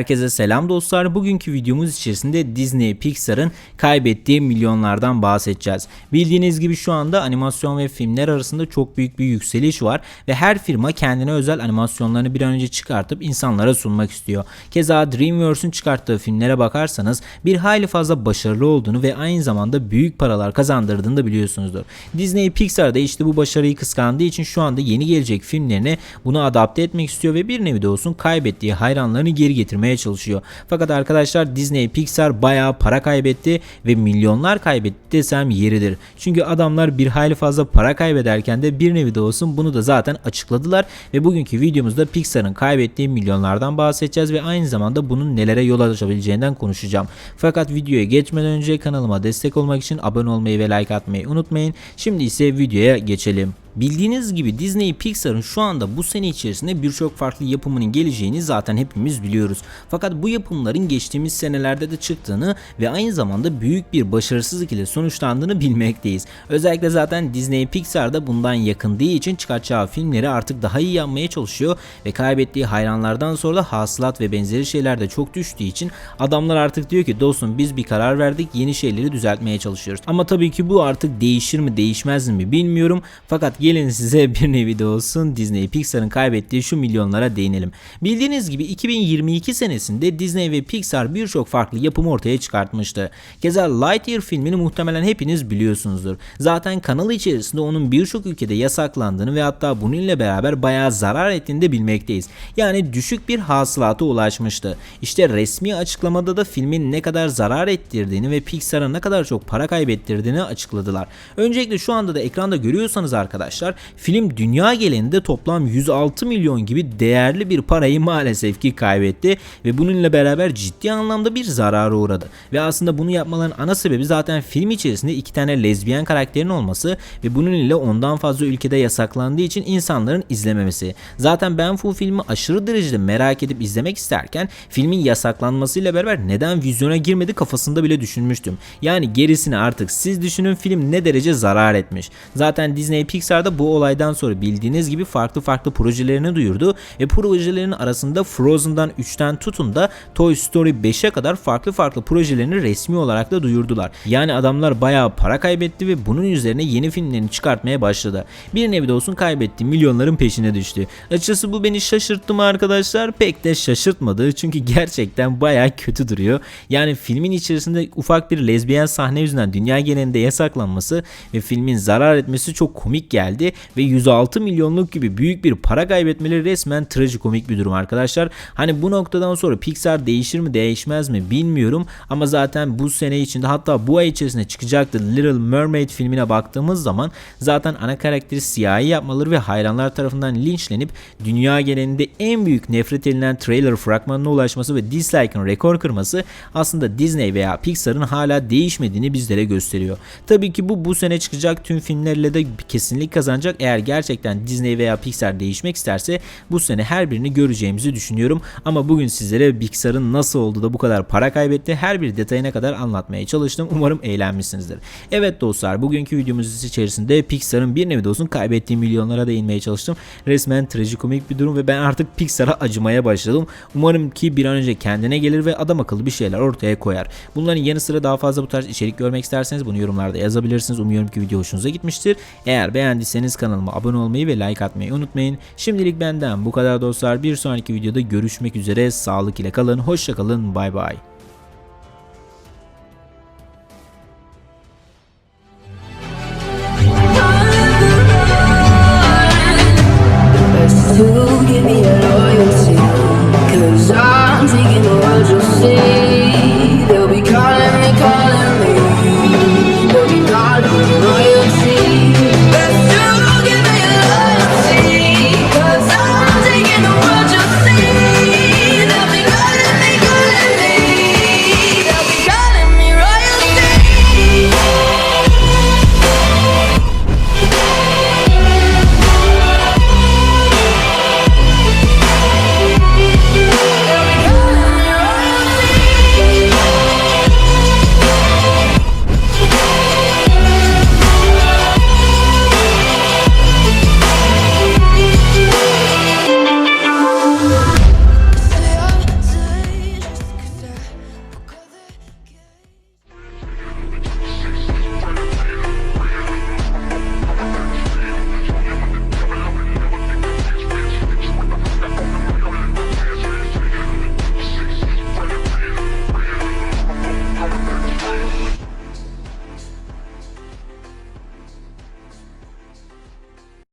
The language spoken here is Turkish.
Herkese selam dostlar. Bugünkü videomuz içerisinde Disney Pixar'ın kaybettiği milyonlardan bahsedeceğiz. Bildiğiniz gibi şu anda animasyon ve filmler arasında çok büyük bir yükseliş var ve her firma kendine özel animasyonlarını bir an önce çıkartıp insanlara sunmak istiyor. Keza DreamWorks'un çıkarttığı filmlere bakarsanız bir hayli fazla başarılı olduğunu ve aynı zamanda büyük paralar kazandırdığını da biliyorsunuzdur. Disney Pixar da işte bu başarıyı kıskandığı için şu anda yeni gelecek filmlerini bunu adapte etmek istiyor ve bir nevi de olsun kaybettiği hayranlarını geri getirmeye çalışıyor. Fakat arkadaşlar Disney Pixar bayağı para kaybetti ve milyonlar kaybetti desem yeridir. Çünkü adamlar bir hayli fazla para kaybederken de bir nevi de olsun bunu da zaten açıkladılar ve bugünkü videomuzda Pixar'ın kaybettiği milyonlardan bahsedeceğiz ve aynı zamanda bunun nelere yol açabileceğinden konuşacağım. Fakat videoya geçmeden önce kanalıma destek olmak için abone olmayı ve like atmayı unutmayın. Şimdi ise videoya geçelim. Bildiğiniz gibi Disney Pixar'ın şu anda bu sene içerisinde birçok farklı yapımının geleceğini zaten hepimiz biliyoruz. Fakat bu yapımların geçtiğimiz senelerde de çıktığını ve aynı zamanda büyük bir başarısızlık ile sonuçlandığını bilmekteyiz. Özellikle zaten Disney Pixar da bundan yakındığı için çıkartacağı filmleri artık daha iyi yapmaya çalışıyor ve kaybettiği hayranlardan sonra da hasılat ve benzeri şeyler de çok düştüğü için adamlar artık diyor ki dostum biz bir karar verdik yeni şeyleri düzeltmeye çalışıyoruz. Ama tabii ki bu artık değişir mi değişmez mi bilmiyorum. Fakat gelin size bir nevi de olsun Disney Pixar'ın kaybettiği şu milyonlara değinelim. Bildiğiniz gibi 2022 senesinde Disney ve Pixar birçok farklı yapım ortaya çıkartmıştı. Keza Lightyear filmini muhtemelen hepiniz biliyorsunuzdur. Zaten kanal içerisinde onun birçok ülkede yasaklandığını ve hatta bununla beraber bayağı zarar ettiğini de bilmekteyiz. Yani düşük bir hasılata ulaşmıştı. İşte resmi açıklamada da filmin ne kadar zarar ettirdiğini ve Pixar'a ne kadar çok para kaybettirdiğini açıkladılar. Öncelikle şu anda da ekranda görüyorsanız arkadaşlar film dünya genelinde toplam 106 milyon gibi değerli bir parayı maalesef ki kaybetti ve bununla beraber ciddi anlamda bir zarara uğradı. Ve aslında bunu yapmaların ana sebebi zaten film içerisinde iki tane lezbiyen karakterin olması ve bunun ile ondan fazla ülkede yasaklandığı için insanların izlememesi. Zaten ben bu filmi aşırı derecede merak edip izlemek isterken filmin yasaklanmasıyla beraber neden vizyona girmedi kafasında bile düşünmüştüm. Yani gerisini artık siz düşünün film ne derece zarar etmiş. Zaten Disney Pixar'da bu olaydan sonra bildiğiniz gibi farklı farklı projelerini duyurdu ve projelerin arasında Frozen'dan 3'ten tutun da Toy Story 5'e kadar farklı farklı projelerini resmi olarak da duyurdular. Yani adamlar bayağı para kaybetti ve bunun üzerine yeni filmlerini çıkartmaya başladı. Bir nevi de olsun kaybetti milyonların peşine düştü. Açıkçası bu beni şaşırttı mı arkadaşlar? Pek de şaşırtmadı çünkü gerçekten bayağı kötü duruyor. Yani filmin içerisinde ufak bir lezbiyen sahne yüzünden dünya genelinde yasaklanması ve filmin zarar etmesi çok komik geldi ve 106 milyonluk gibi büyük bir para kaybetmeleri resmen trajikomik bir durum arkadaşlar. Hani bu noktadan sonra Pixar değişir mi değişmez mi bilmiyorum ama zaten bu sene içinde hatta bu ay içerisinde çıkacaktı Little Mermaid filmine baktığımız zaman zaten ana karakteri siyahi yapmaları ve hayranlar tarafından linçlenip dünya genelinde en büyük nefret edilen trailer fragmanına ulaşması ve dislike'ın rekor kırması aslında Disney veya Pixar'ın hala değişmediğini bizlere gösteriyor. Tabii ki bu bu sene çıkacak tüm filmlerle de kesinlik kazanacak eğer gerçekten Disney veya Pixar değişmek isterse bu sene her birini göreceğimizi düşünüyorum. Ama bugün sizlere Pixar'ın nasıl oldu da bu kadar para kaybetti her bir detayına kadar anlatmaya çalıştım. Umarım eğlenmişsinizdir. Evet dostlar bugünkü videomuz içerisinde Pixar'ın bir nevi de olsun kaybettiği milyonlara değinmeye çalıştım. Resmen trajikomik bir durum ve ben artık Pixar'a acımaya başladım. Umarım ki bir an önce kendine gelir ve adam akıllı bir şeyler ortaya koyar. Bunların yanı sıra daha fazla bu tarz içerik görmek isterseniz bunu yorumlarda yazabilirsiniz. Umuyorum ki video hoşunuza gitmiştir. Eğer beğendiyseniz değilseniz kanalıma abone olmayı ve like atmayı unutmayın. Şimdilik benden bu kadar dostlar. Bir sonraki videoda görüşmek üzere. Sağlık ile kalın. Hoşça kalın. Bay bay. I'm taking